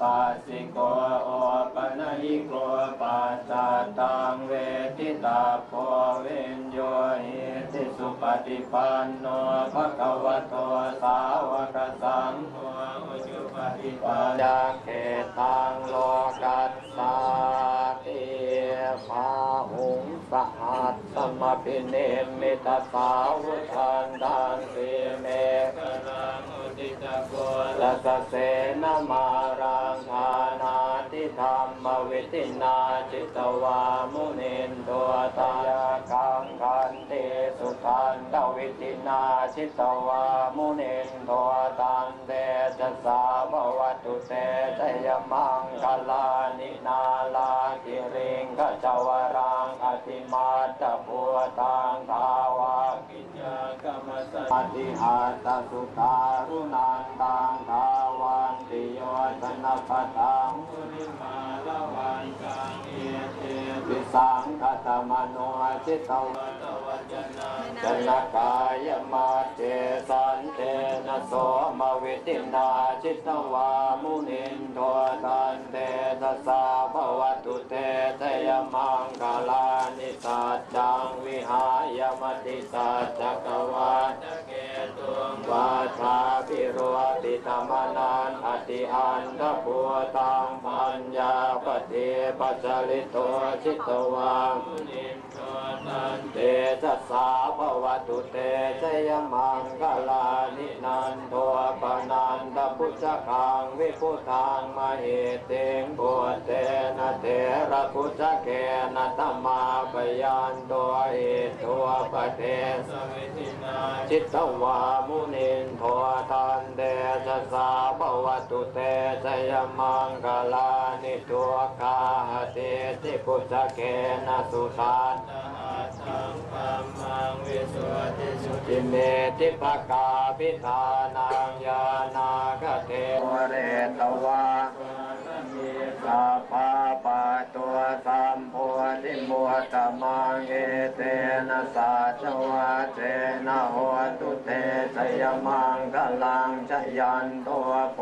ปัสสิโกโอปะนะหิโกปัสสะตังเวทิตาโพเวนโยหิติสุปฏิปันโนภะคะวะโตสาวกสังโฆอุชุปฏิปันจะเขตังโลกัสสาติภาหุงสหัสสมพิเนมิตสาวุทันดังสีเมฆลัง อุติตะโกลัสเสนมารังคานาทิธรรมวิตินาจิตวามุนินตัวตายากังกันเตสุขันตวิตินาจิตวามุนินตัวตันเตจะสาภวตุเตจยมังคลานินาลากิริงขจาวรังอติมาตะพัวตังทาวา ปฏิหารตสุตารุณันตังทาวันติโยชนะปะตังมุริมาลวันกัง ปิสังคตมโนจิตวตวัจนะจนกายมาเจสันเตนะโสมวิตินาจิตวามุนินโทตันเตนะสาภวตุเตชยมังคลานิสัจจังวิหายมติสัจจกวาจเกตุวาชาปิโรติธรรมนันอติอันทภูตังปัญญาปฏิปัจจลิโตจิตวังเตจัสาภวตุเตชยมังกลานินันโทปนันต พุทธคังวิพุทังมเหเตงบุตเตนะเถระพุทธเกนะตัมมาปยันตัวเอตัวปเทสวิตินาจิตวามุนินโทตันเตจัสาภวตุเตชยมังคลานิตัวกาหเตติพุทธเกนะสุทันสัง มังวิสุทธิสุติเมติภกาปิธานังยานาคเทวเรตวา สัพพะปะตัวสัมโพธิมุตตมังเอเตนะสัจวะเจนะโหตุเตชยมังคลังชยันตัวโพ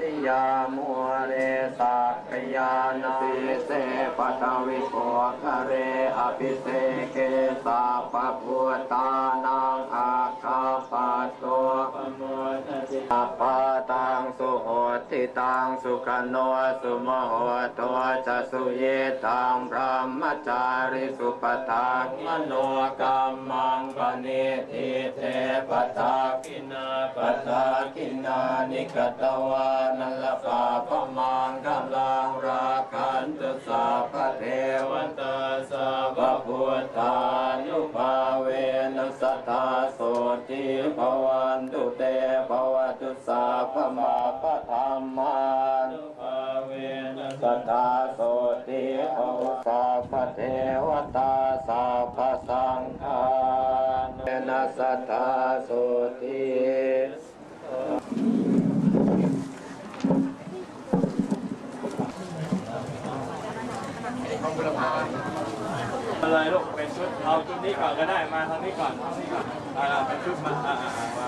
ธิยามัวเรสักยานาสิเสปะทวิโกคะเรอภิเสเกสาปะพุทธานังอาคาปะโตปโมทติอาปาตังสุโหติตังสุขโนสุโมโหตัวจะสุเยตังพระมจาริสุปทากมโนกรรมังปณิทิเตปทากินาปทากินานิกตวานัลลปาปมังกำลังราคันตุสาพเทวตาสาพพุทธานุภาเวนัสตตาโสติภวันตุเตภวตุสาพมาปธรรมานุ สตตาโสติภวสาพเทวตาสาพสังฆานุเวนัสตาโสติอะไรลูกเป็นชุดเอาชุดนี้ก่อนก็ได้มาทางนี้ก่อนทางนี้ก่อนอ่าเป็นชุดมาอ่าอ่าม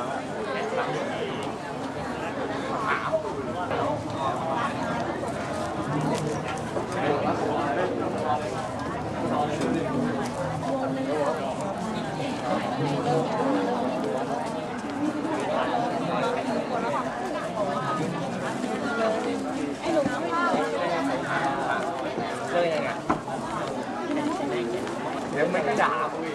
า เดี๋ยวมันก็ด่ากูอี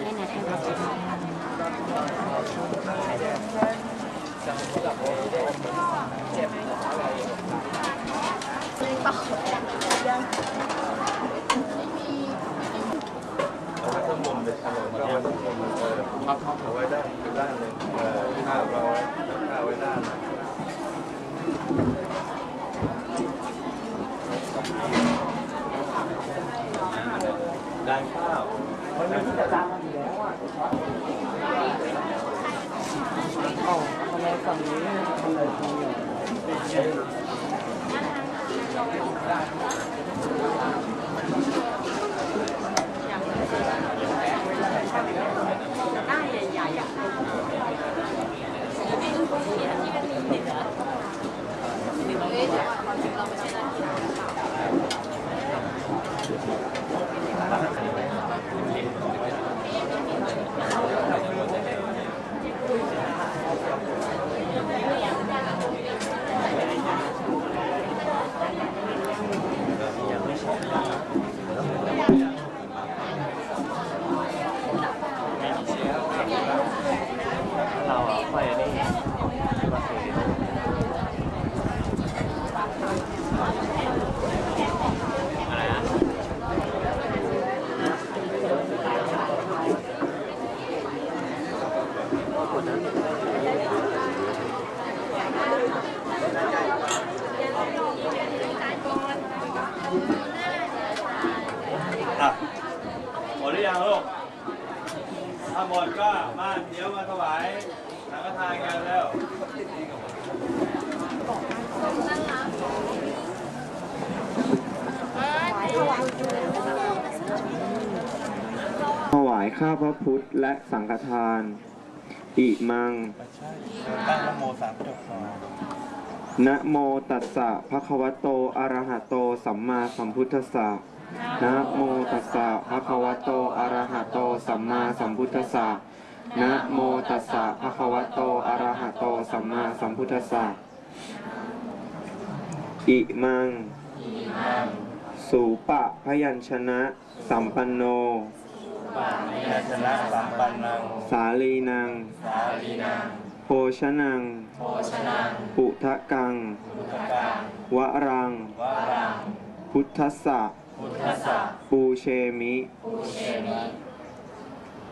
ถ้าหมดก็มาเดี๋ยวมาถวายสังฆทานกันแล้วถวายข้าพระพุทธและสังฆทาน อิมังตั้งนโมสามจบก่นะโมตัสสะภะคะวะโตอะระหะโต สัมมาสัมพุทธัสสะ นะโมตัสสะภะคะวะโตอะระหะโตสัมมาสัมพุทธัสสะนะโมตัสสะภะคะวะโตอะระหะโตสัมมาสัมพุทธัสสะอิมัง สูปะพยัญชนะสัมปันโนยาชนะสัมปันนังสาลีนัง สาลีนังโภชนัง โภชนังปุทะกัง พุทธกังวะรังวารังพุทธัสสะ พุทธสสะปูเชมิ อิมานิ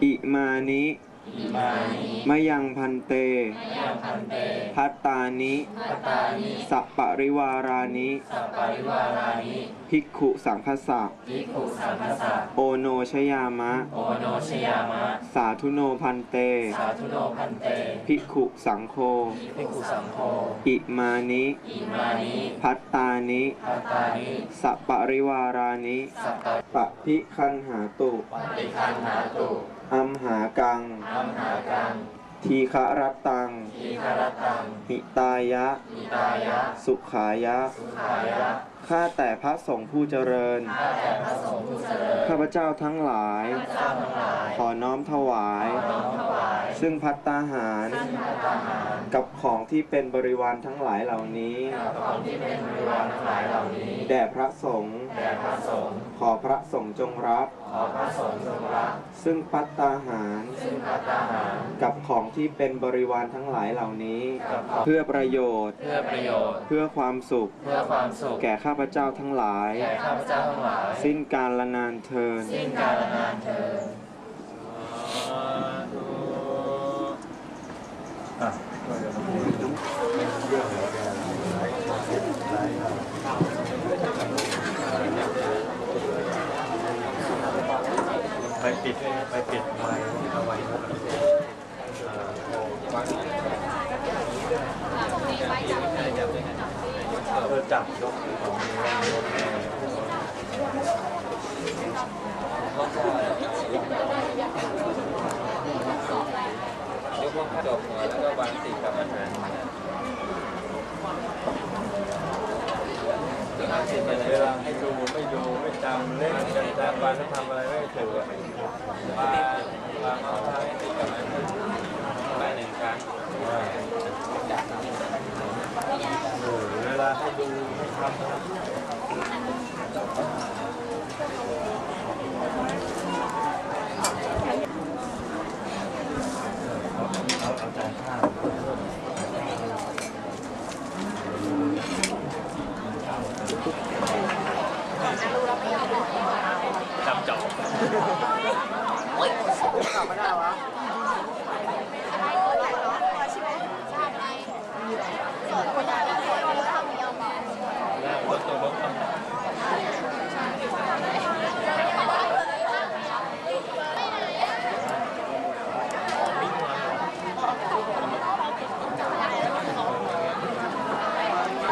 อิมานิ มะยังพันเตยังพันเต พัตตานิปัตตานิสัปปะริวารานิสัปปาริวารานิ ภิกขุสังคสะภิกขุสังฆสะโอโนชยามะโอโนชยามะ สาธุโนพันเตสาธุโนพันเตภิกขุสังโฆภิกขุสังโฆ อิมานิอิมานิพัตตานิปัตตานิ สัปปะริวารานิสัปปะปะพิคันหาตุปฏิคันหาตุ อัมหากัง อัมหากัง ทีฆะรัตตัง ทีคารตัง หิตายะอิตายะ สุขายะ สุขายะ ข้าแต่พระสงฆ์ผู้เจริญ ข้าแต่พระสงฆ์ผู้เจริญ ข้าพเจ้าทั้งหลายเจ้าทั้งหลาย ขอน้อมถวายน้อมถวายซึ่งพัตตาหาร กับของที่เป็นบริวารทั้งหลายเหล่านี้ของที่เป็นบริวารทั้งหลายเหล่านี้ แด่พระสงฆ์ แด่พระสงฆ์ขอพระสงฆ์จงรับ ขอพระสงฆ์ทรงรับ ซึ่งพัตตาหาร ซึ่งพัตตาหาร กับของที่เป็นบริวารทั้งหลายเหล่านี้ กับของเพื่อประโยชน์ เพื่อประโยชน์ เพื่อความสุข เพื่อความสุข แก่ข้าพเจ้าทั้งหลาย แก่ข้าพเจ้าทั้งหลาย สิ้นการละนานเทินสิ้นกาลนานเถิด ไปปิด ไปเปิดไม้เอาไว้เออจับยกของยกยกว่าจบหัวแล้วก็วางสีกับอาหารเวลาให้ดูไม่ดู จำเล่นจำจำวันทำอะไรไม่ถูกอะวางวางเอาท้าให้ติดกับมันไปหนึ่งครั้งเออเวลาให้ดูไม่ทำนะเอาเอาเอาจานข้าว จับจับ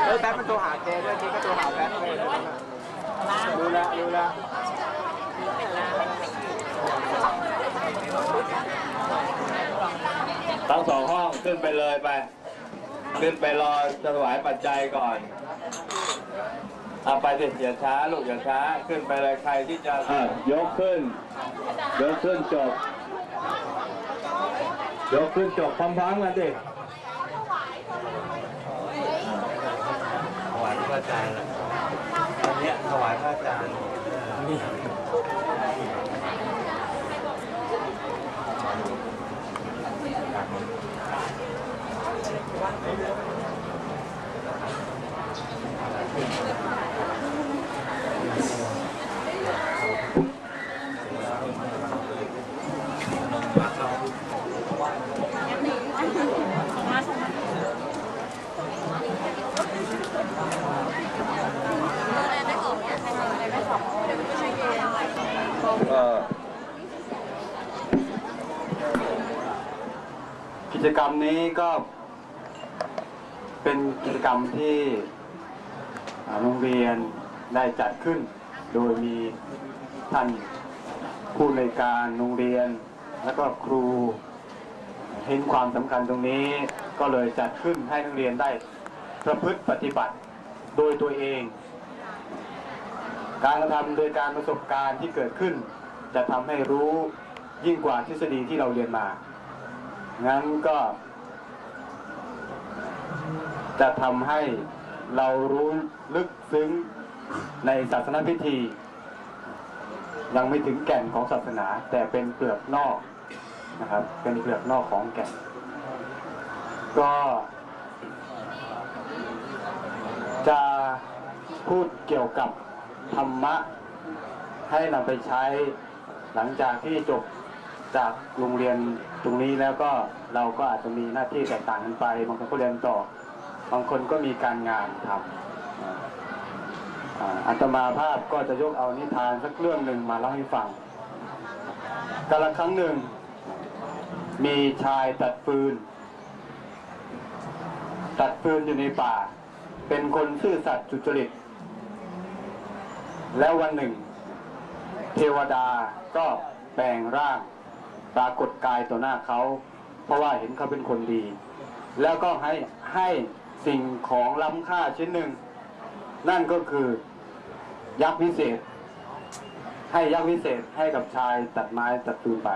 เฮ้ยแป๊บมันโทรหาเจด้วยเจก็โทรหาแป๊บเลยรู้แล้วรู้แล้ว ทั้งสองห้อง ขึ้นไปเลยไป ขึ้นไปรอถวายปัจจัยก่อนเอาไปสิอย่าช้าลูกอย่าช้า ขึ้นไปเลยใครที่จะยกขึ้น ยกขึ้นจบ ยกขึ้นจบพร้อมๆกันสิถวายพระอาจารย์อันเนี้ยถวายพระอาจารย์นี่ ก็ จกรรมนี้ก็เป็นกิจกรรมที่โรงเรียนได้จัดขึ้น โดยมีท่านผู้ในการโรงเรียนแล้วก็ครูเห็นความสำคัญตรงนี้ก็เลยจัดขึ้นให้นักเรียนได้ประพฤติปฏิบัติโดยตัวเอง การกระทำโดยการประสบการณ์ที่เกิดขึ้น จะทำให้รู้ยิ่งกว่าทฤษฎีที่เราเรียนมา งั้นก็ จะทำให้เรารู้ลึกซึ้งในศาสนพิธี ยังไม่ถึงแก่นของศาสนา แต่เป็นเปลือกนอกนะครับ เป็นเปลือกนอกของแก่น ก็จะพูดเกี่ยวกับธรรมะ ให้นำไปใช้หลังจากที่จบ จากโรงเรียนตรงนี้แล้วก็เราก็อาจจะมีหน้าที่แตกต่างกันไป บางคนก็เรียนต่อบางคนก็มีการงานทำอัตมาภาพก็จะยกเอานิทานสักเรื่องหนึ่งมาเล่าให้ฟังกาลครั้งหนึ่ง มีชายตัดฟืน ตัดฟืนอยู่ในป่า เป็นคนซื่อสัตย์สุจริต แล้ววันหนึ่งเทวดาก็แปลงร่าง ปรากฏกายต่อหน้าเขา เพราะว่าเห็นเขาเป็นคนดี แล้วก็ให้ให้สิ่งของล้ำค่าชิ้นหนึ่ง นั่นก็คือยักษ์วิเศษ ให้ยักษ์วิเศษให้กับชายตัดไม้ตัดฟืนไป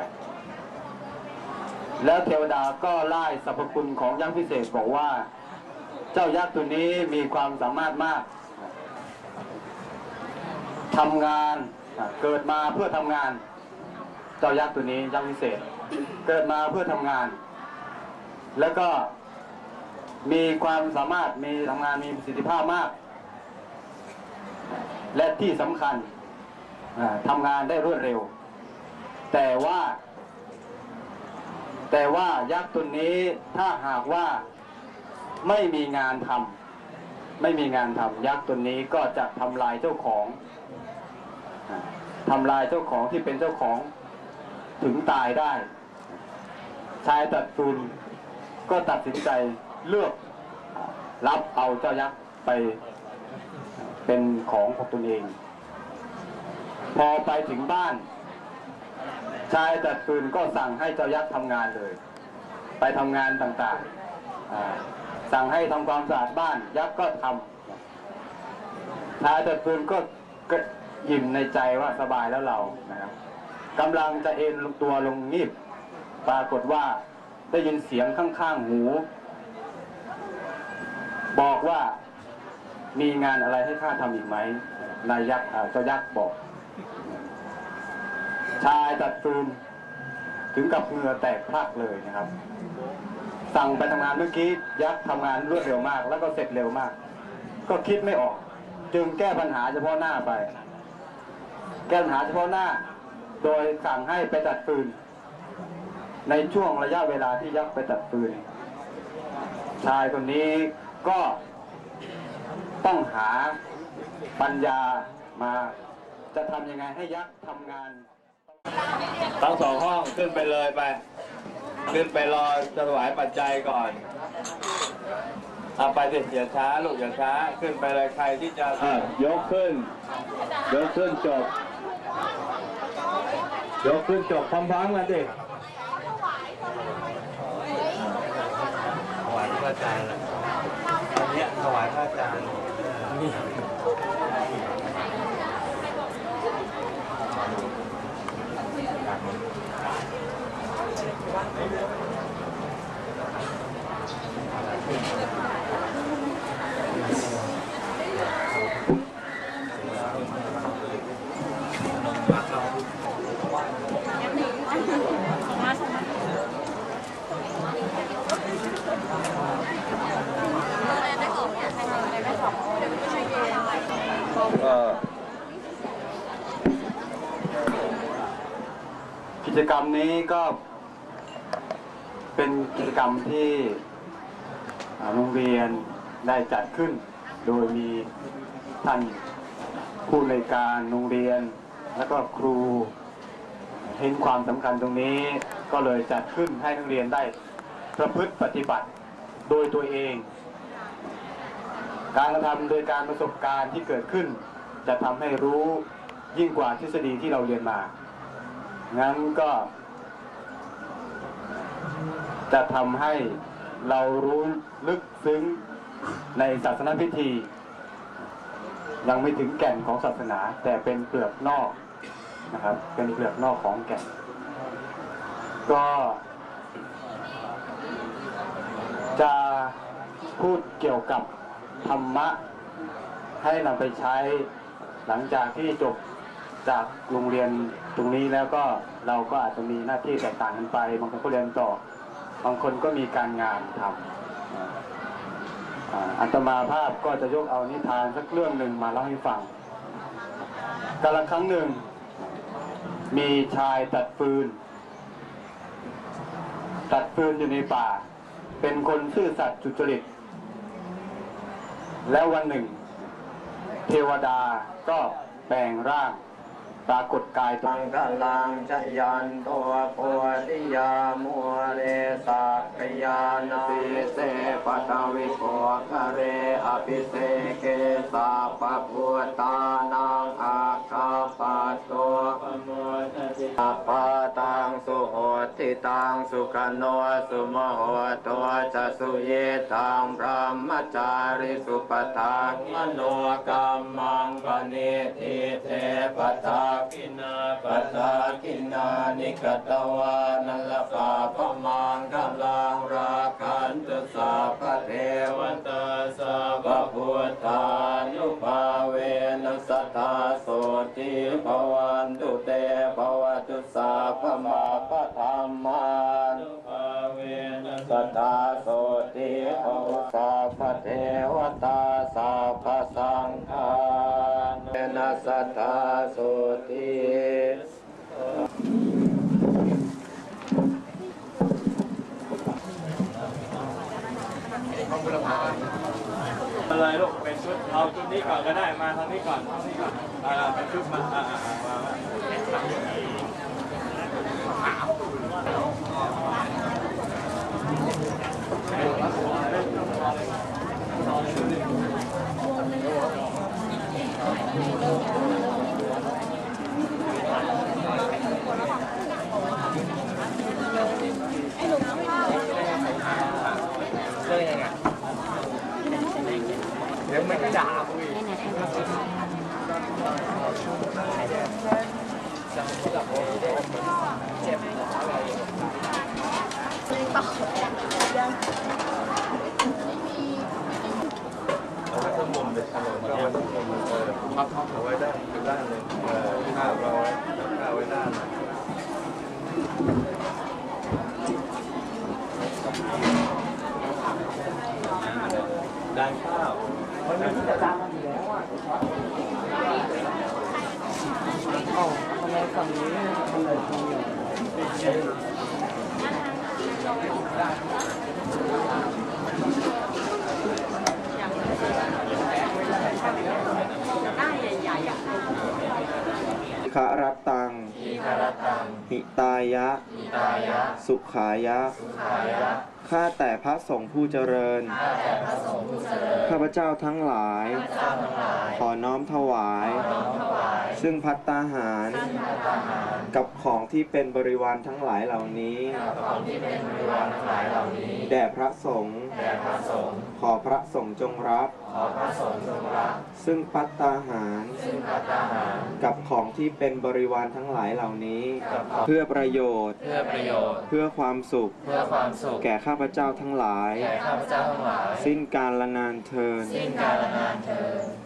แล้วเทวดาก็ไล่สรรพคุณของยักษ์วิเศษบอกว่า เจ้ายักษ์ตัวนี้มีความสามารถมากทำงานเกิดมาเพื่อทำงาน เจ้ายักษ์ตัวนี้ยักษ์วิเศษ เกิดมาเพื่อทำงาน แล้วก็มีความสามารถมีทำงานมีประสิทธิภาพมาก และที่สำคัญอ่าทำงานได้รวดเร็ว แต่ว่า แต่ว่ายักษ์ตัวนี้ถ้าหากว่าไม่มีงานทำไม่มีงานทำยักษ์ตัวนี้ก็จะทำลายเจ้าของอ่าทำลายเจ้าของที่เป็นเจ้าของ ถึงตายได้ ชายตัดฟืนก็ตัดสินใจเลือกรับเอาเจ้ายักษ์ไปเป็นของของตนเอง พอไปถึงบ้าน ชายตัดฟืนก็สั่งให้เจ้ายักษ์ทำงานเลย ไปทำงานต่างๆ สั่งให้ทำความสะอาดบ้าน ยักษ์ก็ทำชายตัดฟืนก็ก็ยิ้มในใจว่าสบายแล้วเรานะครับ กำลังจะเอนตัวลงงีบปรากฏว่าได้ยินเสียงข้างๆหู บอกว่ามีงานอะไรให้ข้าทำอีกไหมนายยักษ์เจ้ายักษ์บอก ชายตัดฟืนถึงกับเหงื่อแตกพลักเลยนะครับ สั่งไปทำงานเมื่อกี้ยักษ์ทำงานรวดเร็วมาก แล้วก็เสร็จเร็วมาก ก็คิดไม่ออก จึงแก้ปัญหาเฉพาะหน้าไป แก้ปัญหาเฉพาะหน้า โดยสั่งให้ไปตัดฟืน ในช่วงระยะเวลาที่ยักษ์ไปตัดฟืน ชายคนนี้ก็ต้องหาปัญญามาจะทำยังไงให้ยักษ์ทำงานทั้งสองห้องขึ้นไปเลยไป ขึ้นไปรอถวายปัจจัยก่อนเอาไปสิอย่าช้าลูกอย่าช้า ขึ้นไปเลยใครที่จะอะยกขึ้น ยกขึ้นจบ ยกขึ้นจบพร้อมๆกันดิถวายพระอาจารย์อันนี้ถวายพระอาจารย์นี่ ก็ กิจกรรมนี้ก็เป็นกิจกรรมที่โรงเรียนได้จัดขึ้น โดยมีท่านผู้ในวยการโรงเรียน แล้วก็ครูเห็นความสำคัญตรงนี้ ก็เลยจัดขึ้นให้นักเรียนได้ประพฤติปฏิบัติโดยตัวเอง การกระทำโดยการประสบการณ์ที่เกิดขึ้น จะทำให้รู้ยิ่งกว่าทฤษฎีที่เราเรียนมา งั้นก็ จะทำให้เรารู้ลึกซึ้งในศาสนพิธี ยังไม่ถึงแก่นของศาสนา แต่เป็นเปลือกนอกนะครับ เป็นเปลือกนอกของแก่น ก็จะพูดเกี่ยวกับธรรมะ ให้นำไปใช้หลังจากที่จบ จากโรงเรียนตรงนี้แล้วก็เราก็อาจจะมีหน้าที่แตกต่างกันไป บางคนก็เรียนต่อบางคนก็มีการงานทำอัตมาภาพก็จะยกเอานิทานสักเรื่องหนึ่งมาเล่าให้ฟังกาลครั้งหนึ่ง มีชายตัดฟืน ตัดฟืนอยู่ในป่า เป็นคนซื่อสัตย์สุจริต แล้ววันหนึ่ง เทวดาก็แปลงร่าง ปรากฏกายตัวตังกลังชยันตัวปวติยามัวเรสักยานาปิเสปตาวิโกคเรอภิเสเกสาปะพุตานังอาคาปะโตปโมทติปาตังสุโห ติตังสุขโนสุโมโหตัวจะสุเยตังพระมจาริสุปทากมโนกรรมังปณิทิเตปทากินาปทากินานิกตวานัลปาปมังกลังราคันตุสาพะเทวตาสาพพุทธานุภาเวนัสตาโสติภวันตุเตภว พะมาปะธรรมานุภาเวนัสตตาโสติภวสาพเทวตาสาพสังฆาเวนัสตตาโสติอะไรลูกเป็นชุดเอาชุดนี้ก่อนก็ได้มาทางนี้ก่อนทางนี้ก่อนอ่าเป็นชุดมาอ่าอ่ามา Thank you. หิตายะ สุขายะข้าแต่พระสงฆ์ผู้เจริญ ข้าพเจ้าทั้งหลายขอน้อมถวาย ซึ่งพัตตาหาร กับของที่เป็นบริวารทั้งหลายเหล่านี้ แด่พระสงฆ์ขอพระสงฆ์จงรับ ซึ่งพัตตาหาร กับของที่เป็นบริวารทั้งหลายเหล่านี้ เพื่อประโยชน์ เพื่อประโยชน์ เพื่อความสุข เพื่อความสุข แก่ข้าพเจ้าทั้งหลาย แก่ข้าพเจ้าทั้งหลาย สิ้นการละนานเทินสิ้นกาลนานเถิด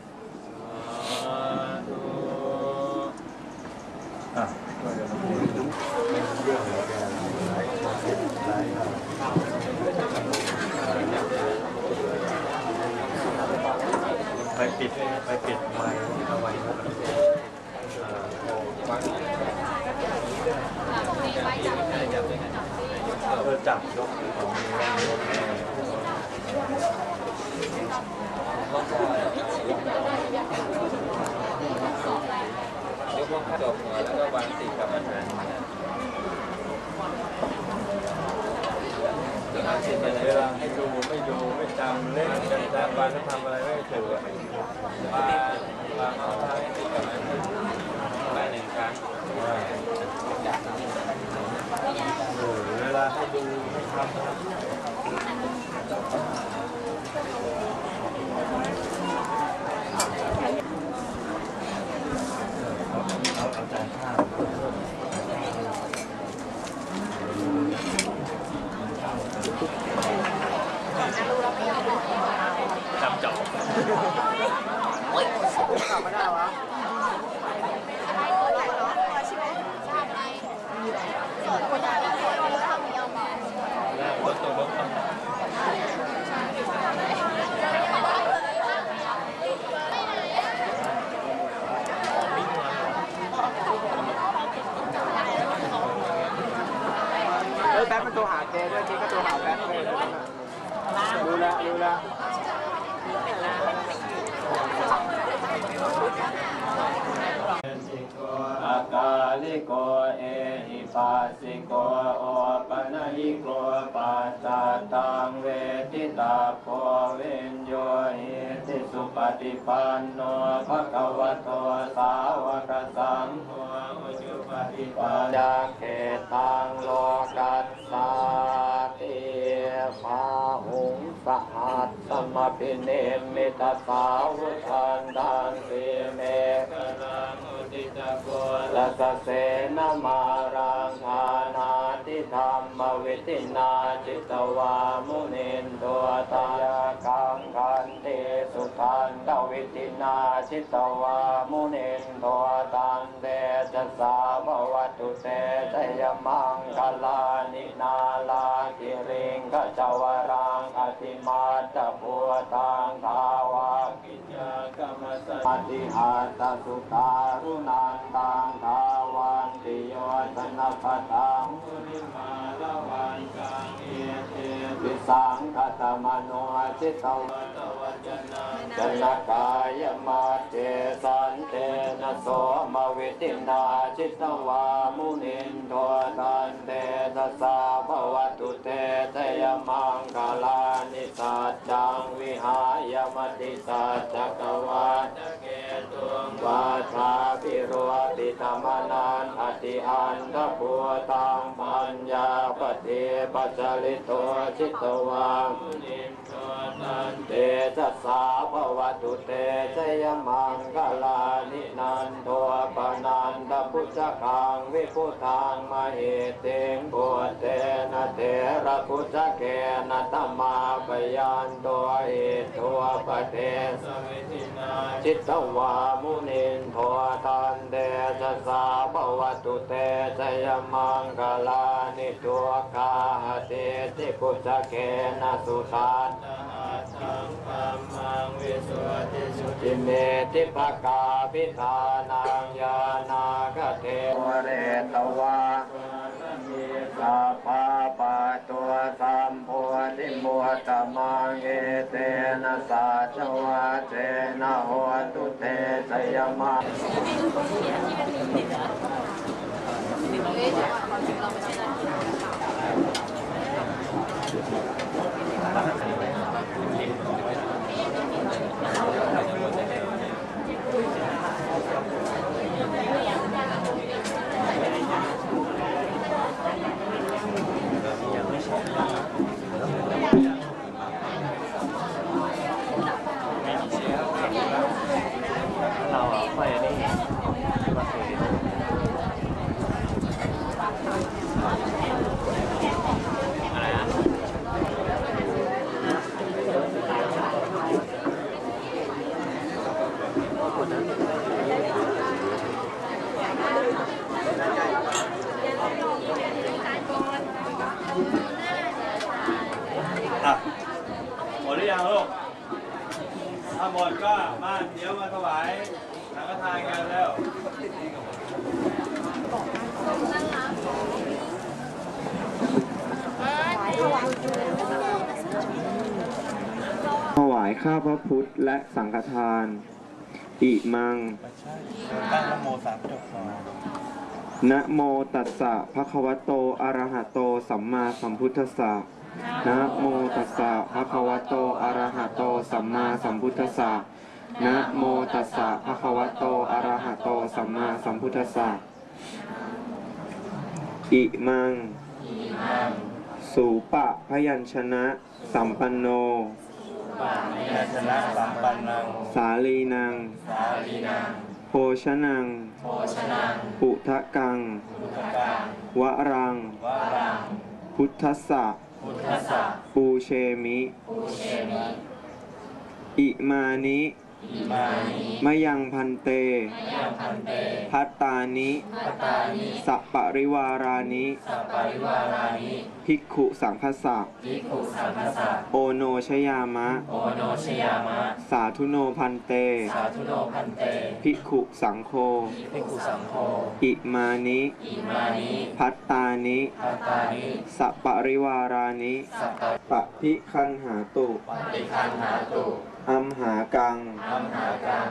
เวลาให้ดูไม่ดูไม่จำเล่นจำจำวังทำอะไรไม่ถือว่าว่าเขาทำให้ติดกับมันบ้หนึ่งครั้งเวลาให้ดูไม่ทำ แล้วรู้แล้วอากาลิโกเอหิปัสสิโกโอปะนะหิโกปัสสะตังเวทิตาโพเวนโยหิติสุปฏิปันโนภะคะวะโตสาวกสังโฆอุชุปฏิปันจะเขตังโลกัสสาติภาหุง สหัสสมปิเนมิตาสาวุทันดังสีเมฆรังอุติตะโกลัสเสนมารังอานาติธรรมวิตินาจิตวามุนินตัวตายกังกันเตสุขันตวิตินาจิตวามุนินตัวตันเตจะสาภวตุเตชยมังคลานินาลากิริงกจวรั งอติมาตปัวตังทาวากิจกรรมสปฏิหารตสุตารุนันตังทาวันติโยชนะปตังมุนิมาลวันกัง วิสังคตมโนจิตวัตวจนะจนกายมาเจสันเตนะโสมวิตินาจิตวามุนินโทตันเตนะสาภวตุเตชยมังคลานิสัจจังวิหายมติสัจจกวาจเกตุวาชาปิโรติธรรมนันอติอันทปัวตังปัญญาปฏิปัจจลิโตจิตวามุนินโทตันเตจัสสาภวตุเตชยมังคลานินันโทปนันตพุทธคังวิพุทังมเหเตงบุตเตนะเถระพุทธเกนะตัมมาปยันตัวเหตุตัวปเทสวิตินาจิตวามุนินโทตันเตจัสสาภวตุเตชยมังคลานิตัวกาหเตติพุทธเกนะสุตันตังปัมมังวิสุทธิสุติเมติภกาพิธานังยานาคเทวเรตวาสัพพะปะตัวสัมโพธิมุตตมังเอเตนะสัจวะเจนะโหตุเตสยมาเ Thank you. ข้าพระพุทธและสังฆทาน อิมัง ตั้งนโมสามจบก่อนนะโมตัสสะภะคะวะโต อะระหะโต สัมมาสัมพุทธัสสะนะโมตัสสะภะคะวะโต อะระหะโต สัมมาสัมพุทธัสสะนะโมตัสสะภะคะวะโต อะระหะโต สัมมาสัมพุทธัสสะอิมัง สูปะพยัญชนะ สัมปันโน ยชนะสัมปันนัง สาลีนัง สาลีนังโภชนัง โภชนัง ปุทะกังพุทธกัง วรังวารัง พุทธสสะพุทธสสะปูเชมิ ปูเชมิ อิมานิอิ มานิมยังพันเตยังพันเต พัตตานิปัตตานิสัปปริวารานิ สัปปริวารานิ ภิกขุสังคสะภิกขุสังฆสะโอโนชยามะโอโนชยามะสาธุโนพันเตสาธุโนพันเต ภิกขุสังโฆภิกขุสังโฆอิมานิอิมานิพัตตานิปัตตานิ สัปปริวารานิสัปปะปะพิคันหาตุปฏิคันหาตุ อัมหากัง อัมหากัง